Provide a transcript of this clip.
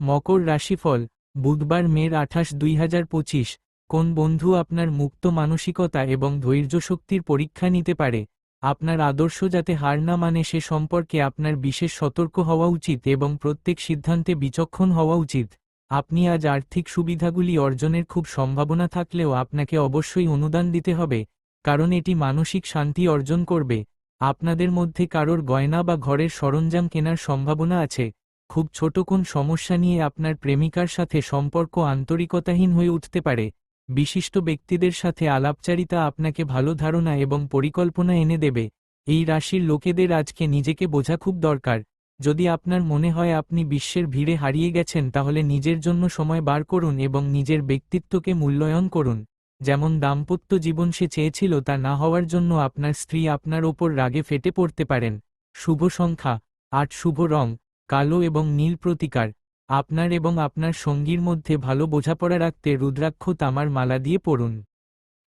মকর রাশিফল, বুধবার মের আঠাশ দুই কোন বন্ধু আপনার মুক্ত মানসিকতা এবং ধৈর্যশক্তির পরীক্ষা নিতে পারে? আপনার আদর্শ যাতে হার না মানে সে সম্পর্কে আপনার বিশেষ সতর্ক হওয়া উচিত এবং প্রত্যেক সিদ্ধান্তে বিচক্ষণ হওয়া উচিত। আপনি আজ আর্থিক সুবিধাগুলি অর্জনের খুব সম্ভাবনা থাকলেও আপনাকে অবশ্যই অনুদান দিতে হবে, কারণ এটি মানসিক শান্তি অর্জন করবে। আপনাদের মধ্যে কারোর গয়না বা ঘরের সরঞ্জাম কেনার সম্ভাবনা আছে। খুব ছোট কোন সমস্যা নিয়ে আপনার প্রেমিকার সাথে সম্পর্ক আন্তরিকতাহীন হয়ে উঠতে পারে। বিশিষ্ট ব্যক্তিদের সাথে আলাপচারিতা আপনাকে ভালো ধারণা এবং পরিকল্পনা এনে দেবে। এই রাশির লোকেদের আজকে নিজেকে বোঝা খুব দরকার। যদি আপনার মনে হয় আপনি বিশ্বের ভিড়ে হারিয়ে গেছেন, তাহলে নিজের জন্য সময় বার করুন এবং নিজের ব্যক্তিত্বকে মূল্যায়ন করুন। যেমন দাম্পত্য জীবন সে চেয়েছিল, তা না হওয়ার জন্য আপনার স্ত্রী আপনার ওপর রাগে ফেটে পড়তে পারেন। শুভ সংখ্যা, আট শুভ রং। কালো এবং নীল প্রতিকার, আপনার এবং আপনার সঙ্গীর মধ্যে ভালো বোঝাপড়া রাখতে রুদ্রাক্ষ তামার মালা দিয়ে পড়ুন।